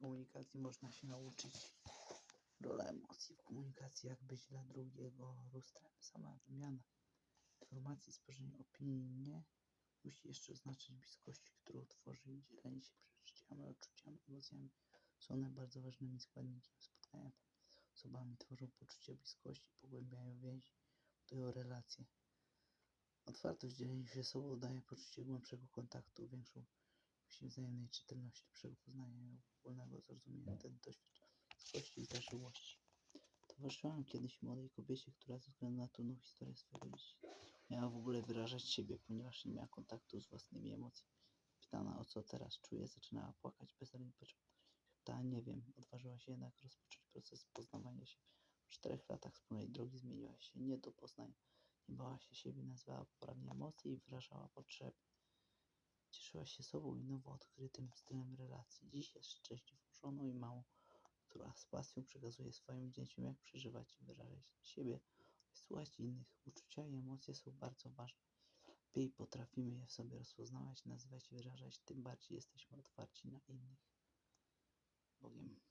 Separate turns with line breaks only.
komunikacji można się nauczyć. Rola emocji w komunikacji, jak być dla drugiego lustrem. Sama wymiana informacji, stworzenie opinii nie musi jeszcze oznaczać bliskości, którą tworzy i dzielenie się przeżyciami, odczuciami, emocjami. Są one bardzo ważnymi składnikami spotkania z osobami, tworzą poczucie bliskości, pogłębiają więzi, budują relacje. Otwartość dzielenia się sobą daje poczucie głębszego kontaktu, większą myśli wzajemnej czytelności, lepszego poznania i ogólnego zrozumienia wtedy doświadczenia bliskości i zażyłości. Towarzyszyłam kiedyś młodej kobiecie, która ze względu na trudną historię swojego życia miała w ogóle wyrażać siebie, ponieważ nie miała kontaktu z własnymi emocjami. Pytana o co teraz czuje, zaczynała płakać bezradnie Pytała, nie wiem, odważyła się jednak rozpocząć proces poznawania się. Po czterech latach wspólnej drogi zmieniła się nie do poznania. Nie bała się siebie, nazywała poprawnie emocje i wyrażała potrzeby. Cieszyła się sobą i nowo odkrytym stylem relacji. Dziś jest szczęśliwą żoną i mamą, która z pasją przekazuje swoim dzieciom, jak przeżywać i wyrażać siebie, słuchać innych. Uczucia i emocje są bardzo ważne. Lepiej potrafimy je w sobie rozpoznawać, nazywać i wyrażać, tym bardziej jesteśmy otwarci na innych. Bogiem.